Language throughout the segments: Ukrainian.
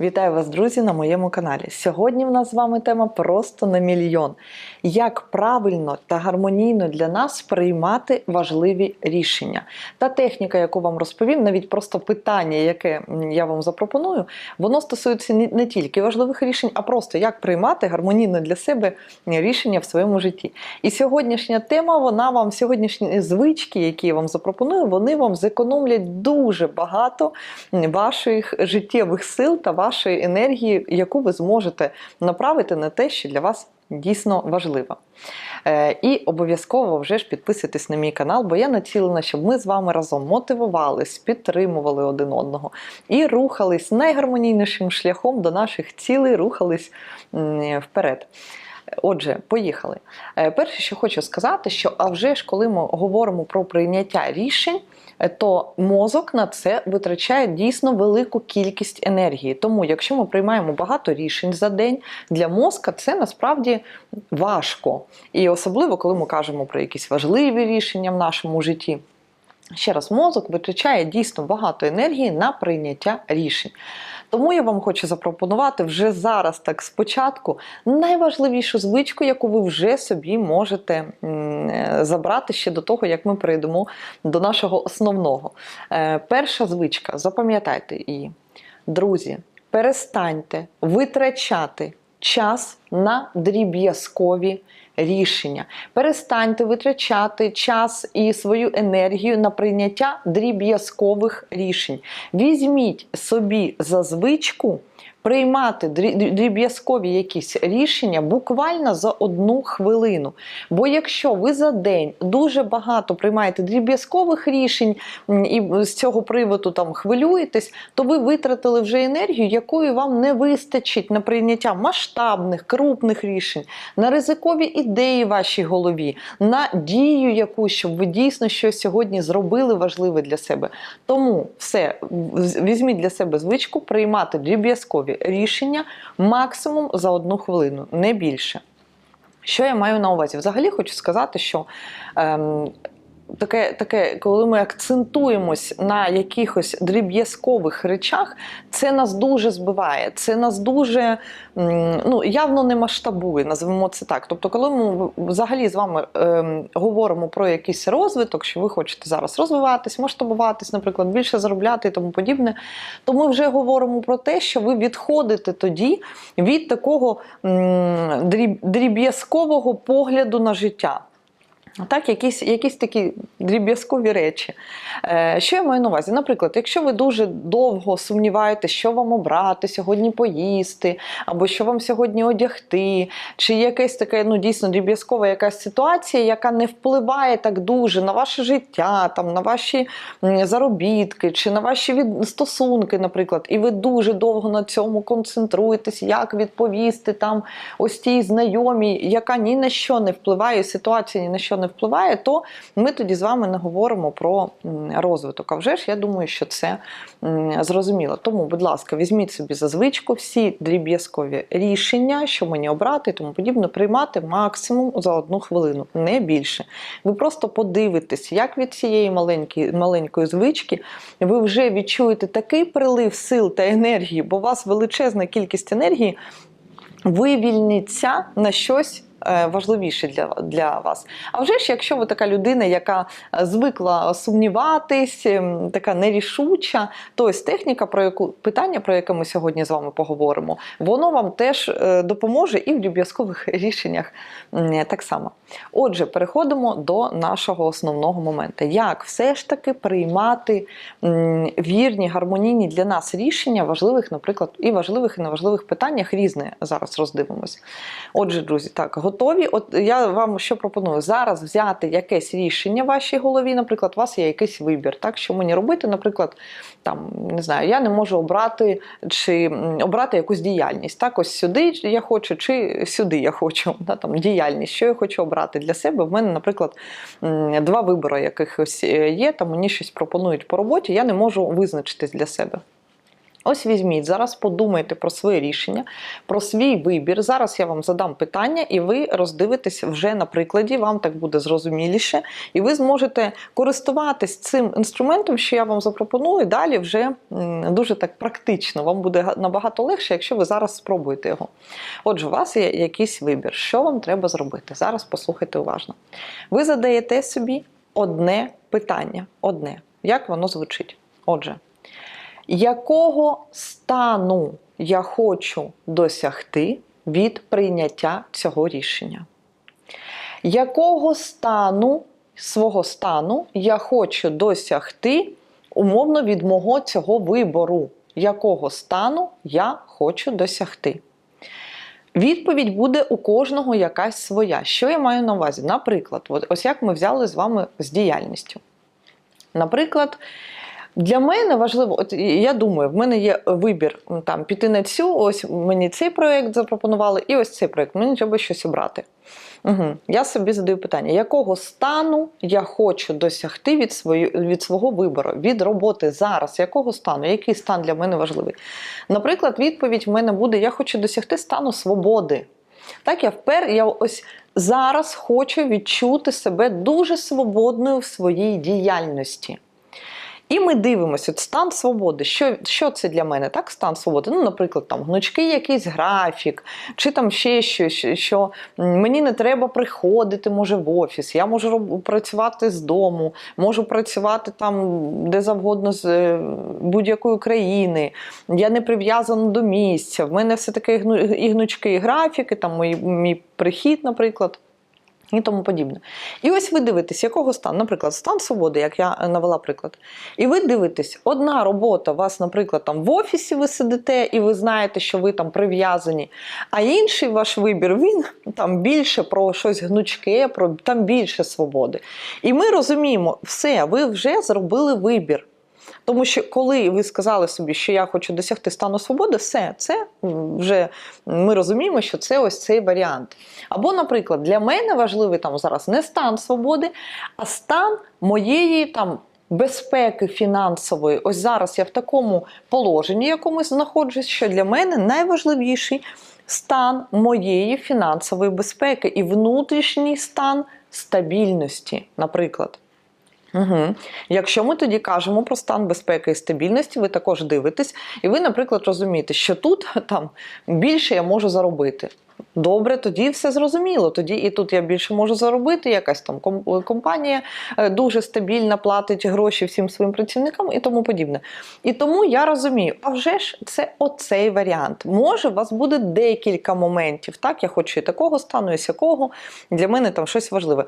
Вітаю вас, друзі, на моєму каналі. Сьогодні в нас з вами тема просто на мільйон. Як правильно та гармонійно для нас приймати важливі рішення. Та техніка, яку вам розповім, навіть просто питання, яке я вам запропоную, воно стосується не- тільки важливих рішень, а просто як приймати гармонійно для себе рішення в своєму житті. І сьогоднішня тема, вона вам, сьогоднішні звички, які я вам запропоную, вони вам зекономлять дуже багато ваших життєвих сил та вашої енергії, яку ви зможете направити на те, що для вас дійсно важливо. Е, І обов'язково вже ж підписуйтесь на мій канал, бо я націлена, щоб ми з вами разом мотивувались, підтримували один одного і рухались найгармонійнішим шляхом до наших цілей, рухались вперед. Отже, поїхали. Е, Перше, що хочу сказати, що а вже ж, коли ми говоримо про прийняття рішень, е, то мозок на це витрачає дійсно велику кількість енергії. Тому, якщо ми приймаємо багато рішень за день, для мозка це насправді важко. І особливо, коли ми кажемо про якісь важливі рішення в нашому житті. Ще раз, мозок витрачає дійсно багато енергії на прийняття рішень. Тому я вам хочу запропонувати вже зараз, так спочатку, найважливішу звичку, яку ви вже собі можете забрати ще до того, як ми перейдемо до нашого основного. Е, Перша звичка, запам'ятайте її. Друзі, перестаньте витрачати час на дріб'язкові рішення. Перестаньте витрачати час і свою енергію на прийняття дріб'язкових рішень. Візьміть собі за звичку приймати дріб'язкові якісь рішення буквально за одну хвилину. Бо якщо ви за день дуже багато приймаєте дріб'язкових рішень і з цього приводу там хвилюєтесь, то ви витратили вже енергію, якої вам не вистачить на прийняття масштабних, крупних рішень, на ризикові ідеї в вашій голові, на дію якусь, щоб ви дійсно щось сьогодні зробили важливе для себе. Тому все, візьміть для себе звичку приймати дріб'язкові рішення максимум за одну хвилину, не більше. Що я маю на увазі? Взагалі хочу сказати, що ем, таке, таке, коли ми акцентуємось на якихось дріб'язкових речах, це нас дуже збиває, це нас дуже ну, явно не масштабує, називаємо це так. Тобто, коли ми взагалі з вами ем, говоримо про якийсь розвиток, що ви хочете зараз розвиватись, масштабуватись, наприклад, більше заробляти і тому подібне, то ми вже говоримо про те, що ви відходите тоді від такого дріб'язкового погляду на життя. Так, якісь, якісь такі дріб'язкові речі. Е, що я маю на увазі? Наприклад, якщо ви дуже довго сумніваєтесь, що вам обрати, сьогодні поїсти, або що вам сьогодні одягти, чи якась така ну, дійсно дріб'язкова якась ситуація, яка не впливає так дуже на ваше життя, там, на ваші заробітки, чи на ваші від... стосунки, наприклад, і ви дуже довго на цьому концентруєтесь, як відповісти там ось тій знайомій, яка ні на що не впливає, ситуація ні на що не впливає, то ми тоді з вами не говоримо про розвиток. А вже ж я думаю, що це зрозуміло. Тому, будь ласка, візьміть собі за звичку всі дріб'язкові рішення, що мені обрати і тому подібне, приймати максимум за одну хвилину, не більше. Ви просто подивитесь, як від цієї маленької, маленької звички ви вже відчуєте такий прилив сил та енергії, бо у вас величезна кількість енергії вивільниться на щось. Е, Важливіше для, для вас. А вже ж, якщо ви така людина, яка е, звикла сумніватись, ем, така нерішуча, то ось техніка, про яку питання, про яке ми сьогодні з вами поговоримо, воно вам теж е, допоможе і в дріб'язкових рішеннях так само. Отже, переходимо до нашого основного моменту. Як все ж таки приймати вірні, гармонійні для нас рішення важливих, наприклад, і важливих, і неважливих питаннях різне зараз роздивимось. Отже, друзі, так, готові. От я вам що пропоную? Зараз взяти якесь рішення в вашій голові, наприклад, у вас є якийсь вибір. Так, що мені робити, наприклад, там не знаю, я не можу обрати чи обрати якусь діяльність. Так, ось сюди я хочу, чи сюди я хочу. Да, там, діяльність, що я хочу обрати для себе. В мене, наприклад, два вибори якихось е, є, там мені щось пропонують по роботі, я не можу визначитись для себе. Ось візьміть, зараз подумайте про своє рішення, про свій вибір. Зараз я вам задам питання, і ви роздивитесь вже на прикладі, вам так буде зрозуміліше, і ви зможете користуватись цим інструментом, що я вам запропоную. Далі вже дуже так практично. Вам буде набагато легше, якщо ви зараз спробуєте його. Отже, у вас є якийсь вибір. Що вам треба зробити? Зараз послухайте уважно. Ви задаєте собі одне питання. Одне. Як воно звучить? Отже якого стану я хочу досягти від прийняття цього рішення? Якого стану свого стану я хочу досягти умовно від мого цього вибору? Якого стану я хочу досягти? Відповідь буде у кожного якась своя. Що я маю на увазі? Наприклад, ось як ми взяли з вами з діяльністю. Наприклад, для мене важливо, от я думаю, в мене є вибір там піти на цю, ось мені цей проєкт запропонували, і ось цей проєкт. Мені треба щось обрати. Угу. Я собі задаю питання, якого стану я хочу досягти від, свою, від свого вибору, від роботи зараз, якого стану, який стан для мене важливий? Наприклад, відповідь в мене буде: я хочу досягти стану свободи. Так, я впер, я ось зараз хочу відчути себе дуже свободною в своїй діяльності. І ми дивимося, от стан свободи. Що, що це для мене? Так, стан свободи. Ну, наприклад, там гнучкий якийсь графік, чи там ще щось, що мені не треба приходити, може, в офіс. Я можу працювати з дому, можу працювати там де завгодно з е, будь-якої країни. Я не прив'язана до місця. В мене все гну- і гнучкі графіки, там мій, мій прихід, наприклад. І тому подібне. І ось ви дивитесь, якого стану, наприклад, стан свободи, як я е, навела приклад. І ви дивитесь, одна робота у вас, наприклад, там в офісі ви сидите, і ви знаєте, що ви там прив'язані. А інший ваш вибір, він там більше про щось гнучке, про там більше свободи. І ми розуміємо, все, ви вже зробили вибір. Тому що коли ви сказали собі, що я хочу досягти стану свободи, все це вже ми розуміємо, що це ось цей варіант. Або, наприклад, для мене важливий там зараз не стан свободи, а стан моєї там. Безпеки фінансової, ось зараз я в такому положенні якомусь знаходжусь, що для мене найважливіший стан моєї фінансової безпеки і внутрішній стан стабільності, наприклад. Угу. Якщо ми тоді кажемо про стан безпеки і стабільності, ви також дивитесь, і ви, наприклад, розумієте, що тут там більше я можу заробити. Добре, тоді все зрозуміло. Тоді і тут я більше можу заробити. Якась там компанія е, дуже стабільна, платить гроші всім своїм працівникам і тому подібне. І тому я розумію, а вже ж це оцей варіант. Може, у вас буде декілька моментів. Так, я хочу і такого стану, і сякого. Для мене там щось важливе.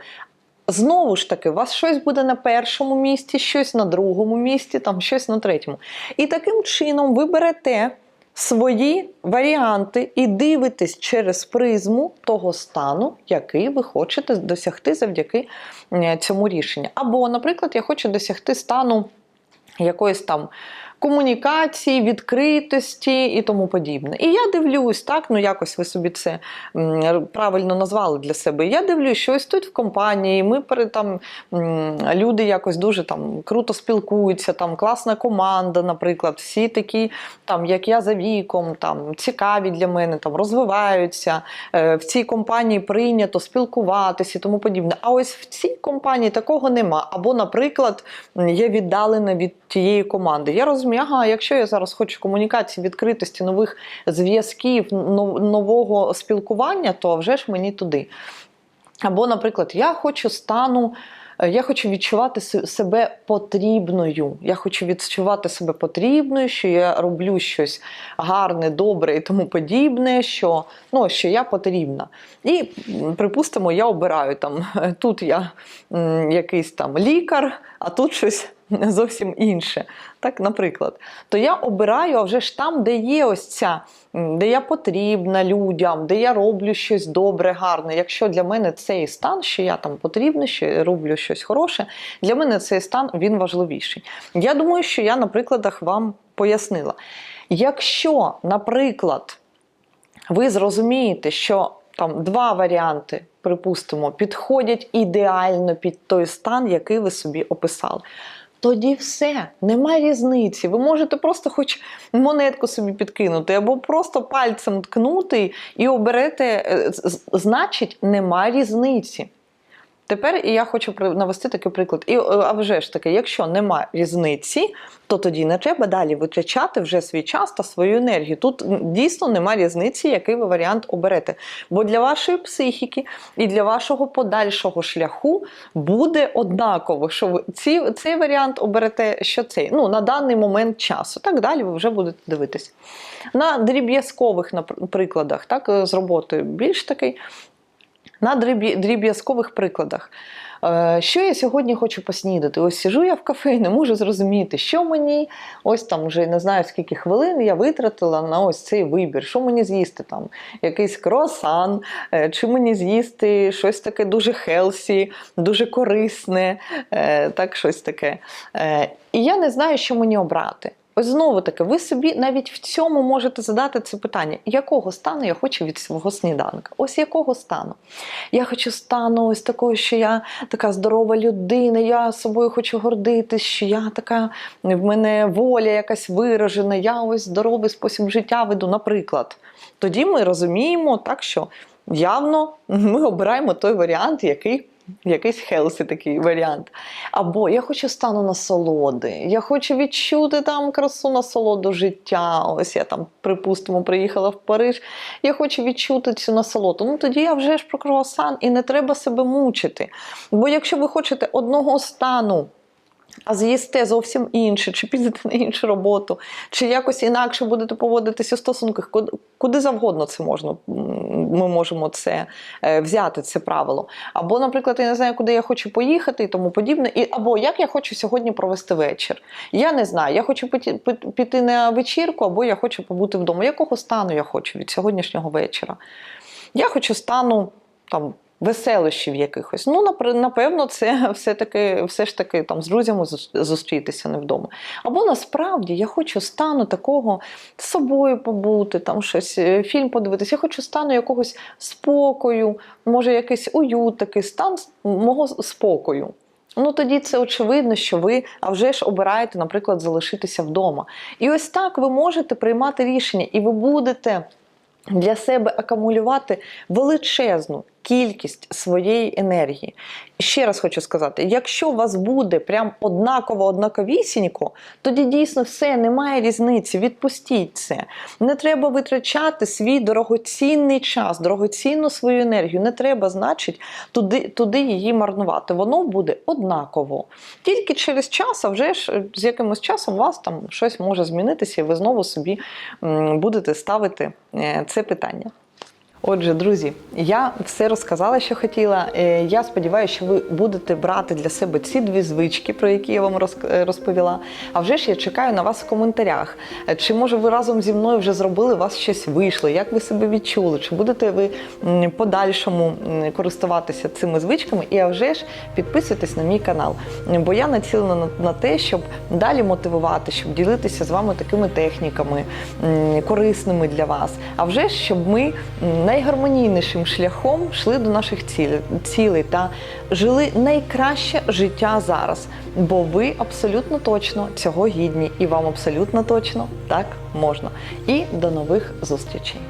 Знову ж таки, у вас щось буде на першому місці, щось на другому місці, там щось на третьому. І таким чином ви берете свої варіанти і дивитесь через призму того стану, який ви хочете досягти завдяки е, цьому рішенню. Або, наприклад, я хочу досягти стану якоїсь там комунікації, відкритості і тому подібне. І я дивлюсь, так, ну якось ви собі це правильно назвали для себе. Я дивлюсь, що ось тут в компанії ми там люди якось дуже там круто спілкуються, там класна команда, наприклад, всі такі, там, як я за віком, там цікаві для мене, там розвиваються. Е, В цій компанії прийнято спілкуватися і тому подібне. А ось в цій компанії такого нема. Або, наприклад, є віддалена від тієї команди. Я розумію, ага, якщо я зараз хочу комунікації, відкритості, нових зв'язків, нового спілкування, то вже ж мені туди. Або, наприклад, я хочу стану. е, Я хочу відчувати себе потрібною. Я хочу відчувати себе потрібною, що я роблю щось гарне, добре і тому подібне, що, ну, що я потрібна. І, припустимо, я обираю там тут я м, якийсь там лікар, а тут щось зовсім інше. Так, наприклад, то я обираю а вже ж там, де є ось ця, де я потрібна людям, де я роблю щось добре, гарне. Якщо для мене цей стан, що я там потрібна, що я роблю щось хороше, для мене цей стан він важливіший. Я думаю, що я на прикладах вам пояснила. Якщо, наприклад, ви зрозумієте, що там два варіанти, припустимо, підходять ідеально під той стан, який ви собі описали. Тоді все, немає різниці. Ви можете просто хоч монетку собі підкинути, або просто пальцем ткнути і оберете, е, значить, нема різниці. Тепер я хочу навести такий приклад. І е, а вже ж таки, якщо немає різниці, то тоді не треба далі витрачати вже свій час та свою енергію. Тут дійсно немає різниці, який ви варіант оберете. Бо для вашої психіки і для вашого подальшого шляху буде однаково, що ви цей варіант оберете, що цей. Ну, на даний момент часу. Так далі ви вже будете дивитись. На дріб'язкових прикладах, так, е, з роботою більш такий на дріб'язкових прикладах. Е, Що я сьогодні хочу поснідати? Ось сижу я в кафе не можу зрозуміти, що мені ось там вже не знаю скільки хвилин я витратила на ось цей вибір. Що мені з'їсти там? Якийсь круасан, е, чи мені з'їсти щось таке дуже хелсі, дуже корисне, е, так щось таке. І я не знаю, що мені обрати. Ось знову таки, ви собі навіть в цьому можете задати це питання: якого стану я хочу від свого сніданка? Ось якого стану? Я хочу стану ось такого, що я така здорова людина, я собою хочу гордитись, що я така, в мене воля якась виражена, я ось здоровий спосіб життя веду, наприклад. Тоді ми розуміємо так, що явно ми обираємо той варіант, який. Якийсь хелсі такий варіант. Або я хочу стану насолоди, я хочу відчути там красу насолоду життя. Ось я там, припустимо, приїхала в Париж. Я хочу відчути цю насолоду. Ну тоді я вже ж про круасан і не треба себе мучити. Бо якщо ви хочете одного стану, а з'їсте зовсім інше, чи підете на іншу роботу, чи якось інакше будете поводитися у стосунках, куди, завгодно це можна. Ми можемо це е, взяти, це правило. Або, наприклад, я не знаю, куди я хочу поїхати і тому подібне. І, або як я хочу сьогодні провести вечір. Я не знаю, я хочу піти на вечірку, або я хочу побути вдома. Якого стану я хочу від сьогоднішнього вечора? Я хочу стану там. Веселощів якихось. Ну, напевно, це все-таки, все ж таки там з друзями зустрітися не вдома. Або насправді я хочу стану такого з собою побути, там щось, е, фільм подивитися. Я хочу стану якогось спокою, може, якийсь уют, такий стан мого спокою. Ну тоді це очевидно, що ви а вже ж обираєте, наприклад, залишитися вдома. І ось так ви можете приймати рішення, і ви будете для себе акумулювати величезну кількість своєї енергії. І ще раз хочу сказати: якщо у вас буде прям однаково однаковісінько, тоді дійсно все немає різниці. Відпустіть це. Не треба витрачати свій дорогоцінний час, дорогоцінну свою енергію. Не треба, значить, туди, туди її марнувати. Воно буде однаково. Тільки через час, а вже ж з якимось часом у вас там щось може змінитися, і ви знову собі будете ставити е, це питання. Отже, друзі, я все розказала, що хотіла. Е, Я сподіваюся, що ви будете брати для себе ці дві звички, про які я вам е, розповіла. А вже ж я чекаю на вас в коментарях. Е, Чи може ви разом зі мною вже зробили, у вас щось вийшло? Як ви себе відчули? Чи будете ви подальшому користуватися цими звичками? І а вже ж підписуйтесь на мій канал. Бо я націлена на, те, щоб далі мотивувати, щоб ділитися з вами такими техніками корисними для вас. А вже ж, щоб ми м, найгармонійнішим шляхом йшли до наших цілей, та жили найкраще життя зараз. Бо ви абсолютно точно цього гідні, і вам абсолютно точно так можна. І до нових зустрічей.